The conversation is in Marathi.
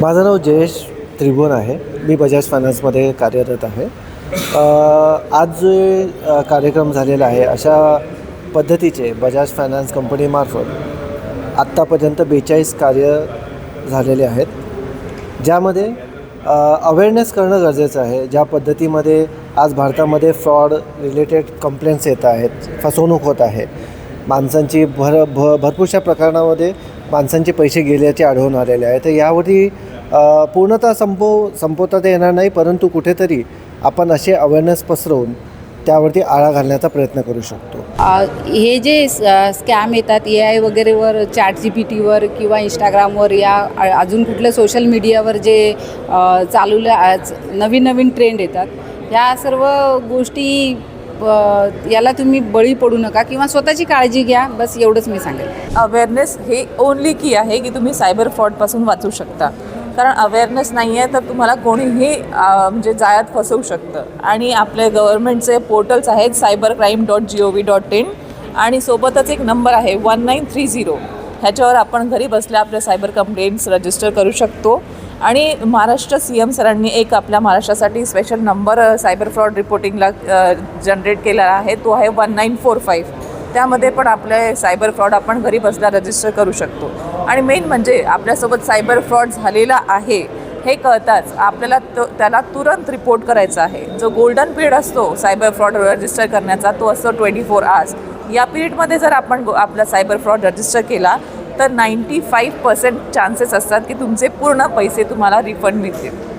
माझं नाव जयेश त्रिभुवन आहे. मी बजाज फायनान्समध्ये कार्यरत आहे. आज जो कार्यक्रम झालेला आहे अशा पद्धतीचे बजाज फायनान्स कंपनीमार्फत आत्तापर्यंत बेचाळीस कार्य झालेले आहेत. ज्यामध्ये अवेअरनेस करणं गरजेचं आहे. ज्या पद्धतीमध्ये आज भारतामध्ये फ्रॉड रिलेटेड कंप्लेंट्स येत आहेत फसवणूक होत आहे. माणसांची भर भ भरपूरशा प्रकरणामध्ये माणसांचे पैसे गेल्याचे आढळून आलेले आहे. तर यावरती पूर्णतः संपव संपवता तर येणार नाही परंतु कुठेतरी आपण असे अवेअरनेस पसरवून त्यावरती आळा घालण्याचा प्रयत्न करू शकतो. हे जे स्कॅम येतात ए आय वगैरेवर चॅट जी पी टीवर किंवा इंस्टाग्रामवर या अजून कुठल्या सोशल मीडियावर जे आज नवीन नवीन ट्रेंड येतात ह्या सर्व गोष्टी याला तुम्ही बळी पडू नका किंवा स्वतःची काळजी घ्या बस एवढंच मी सांगेल अवेअरनेस हे ओनली की आहे की तुम्ही सायबर फ्रॉडपासून वाचू शकता. कारण अवेअरनेस नाही आहे तर तुम्हाला कोणीही म्हणजे जाळ्यात फसवू शकतं. आणि आपले गव्हर्नमेंटचे पोर्टल्स आहेत cyber crime dot G O V dot in आणि सोबतच एक नंबर आहे वन नाईन थ्री झिरो ह्याच्यावर आपण घरी बसल्या आपल्या सायबर कंप्लेंट्स रजिस्टर करू शकतो. आणि महाराष्ट्र सी एम सरांनी एक आपल्या महाराष्ट्रासाठी स्पेशल नंबर सायबर फ्रॉड रिपोर्टिंगला जनरेट केलेला आहे. तो आहे वन नाईन फोर फाईव्ह त्यामध्ये पण आपले सायबर फ्रॉड आपण घरी बसल्या रजिस्टर करू शकतो. आणि मेन म्हणजे आपल्यासोबत सायबर फ्रॉड झालेला आहे हे कळताच आपल्याला तो त्याला तुरंत रिपोर्ट करायचा आहे. जो गोल्डन पिरियड असतो सायबर फ्रॉड रजिस्टर करण्याचा तो असतो ट्वेंटी फोर आवर्स या पिरियडमध्ये जर आपण गो- आपला सायबर फ्रॉड रजिस्टर केला तर नाईंटी फाईव्ह पर्सेंट चान्सेस असतात की तुमचे पूर्ण पैसे तुम्हाला रिफंड मिळतील.